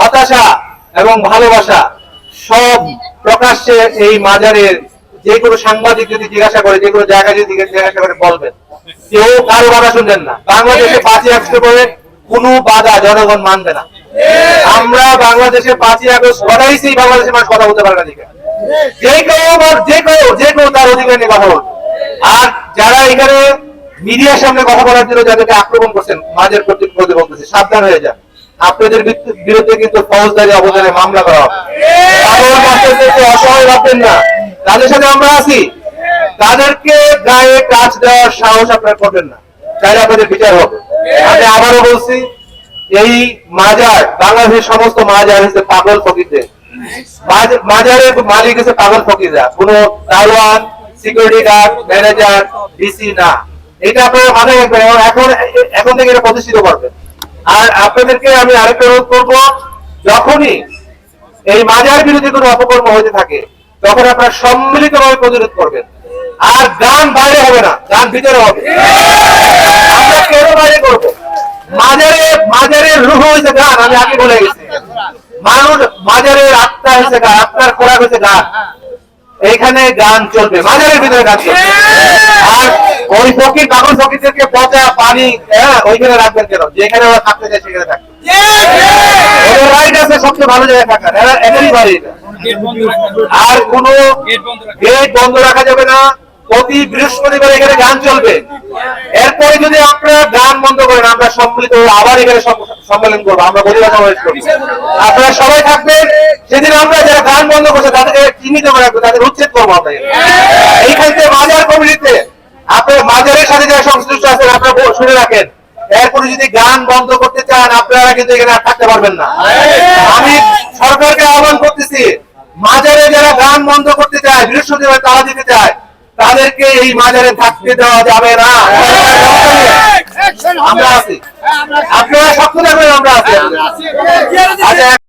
হতাশা এবং ভালোবাসা সব প্রকাশ্যে এই মাজারের যে কোনো সাংবাদিক যদি জিজ্ঞাসা করে, যে কোনো জায়গায় যদি জিজ্ঞাসা করে বলবেন। কেউ কারও বাধা শুনবেন না। বাংলাদেশে পাঁচই আগস্ট করে কোনো বাধা জনগণ মানবে না। আমরা বাংলাদেশে পাঁচই আগস্ট করাইছি বাংলাদেশের মানুষ কথা বলতে পারে না যে কেউ যে কেউ যে কেউ তার অধিকার নিয়ে কথা বলবে। আর যারা এখানে মিডিয়ার সামনে কথা বলার জন্য যাদেরকে আক্রমণ করছেন মাঝের কর্তৃপক্ষ বলতেছে, সাবধান হয়ে যান। আপনাদের বিরুদ্ধে- কিন্তু ফৌজদারি অবদানে মামলা করা হবে। অসহায় ভাববেন না। তাদের সাথে আমরা আছি। তাদেরকে গায়ে কাজ দেওয়ার সাহস আপনারা করবেন না। তাহলে আপনাদের বিচার হবে। আমি আবারও বলছি, এই মাজার, বাংলাদেশের সমস্ত মাজার হচ্ছে পাগল মাজ- মাজারের মালিক হচ্ছে পাগল ফকিররা। কোন দারোয়ান সিকিউরিটি গার্ড ম্যানেজার ডিসি না। এটা আপনারা মাথায় রাখবেন এখন এখন থেকে এটা প্রতিষ্ঠিত করবেন। আর আপনাদেরকে আমি আরেকটা অনুরোধ করব, যখনই এই মাজার বিরোধী কোনো অপকর্ম হতে থাকে, তখন আপনারা সম্মিলিত ভাবে প্রতিরোধ করবেন। আর গান বাইরে হবে না গান ভিতরে হবে। আমরা কেন বাইরে করব? মাজারে, মাজারের রুহ হয়েছে গান, আমি আগে বলে গেছি। মানুষ মাজারের আত্মা হয়েছে গান, আত্মার খোরাক হয়েছে গান। এইখানে গান চলবে, মাজারের ভিতরে গান চলবে। আর ওই ফকির পাগল ফকিরদেরকে পচা পানি হ্যাঁ ওইখানে রাখবেন কেন? যেখানে ওরা থাকতে চায় সেখানে থাকবে। চলবে। এরপরে যদি আপনারা গান বন্ধ করেন, আমরা সম্মিলিত আবার এখানে সম্মেলন করব, আমরা প্রতিবাদ আপনারা সবাই থাকবেন, সেদিন আমরা যারা গান বন্ধ করছে, তাদেরকে চিহ্নিত করে রাখব, তাদের উচ্ছেদ করব আমরা এইখান মাজার কমিটিতে আপনার মাজারের সাথে যারা সংশ্লিষ্ট আছেন, আপনারা শুনে রাখেন। এরপরে যদি গান বন্ধ করতে চান, আপনারা কিন্তু এখানে আর থাকতে পারবেন না। আমি সরকারকে আহ্বান করতেছি, মাজারে যারা গান বন্ধ করতে চায়, বৃহস্পতিবার তারা দিতে চায়, তাদেরকে এই মাজারে থাকতে দেওয়া যাবে না। আমরা আছি। আপনারা থাকবেন, আমরা আছি। আচ্ছা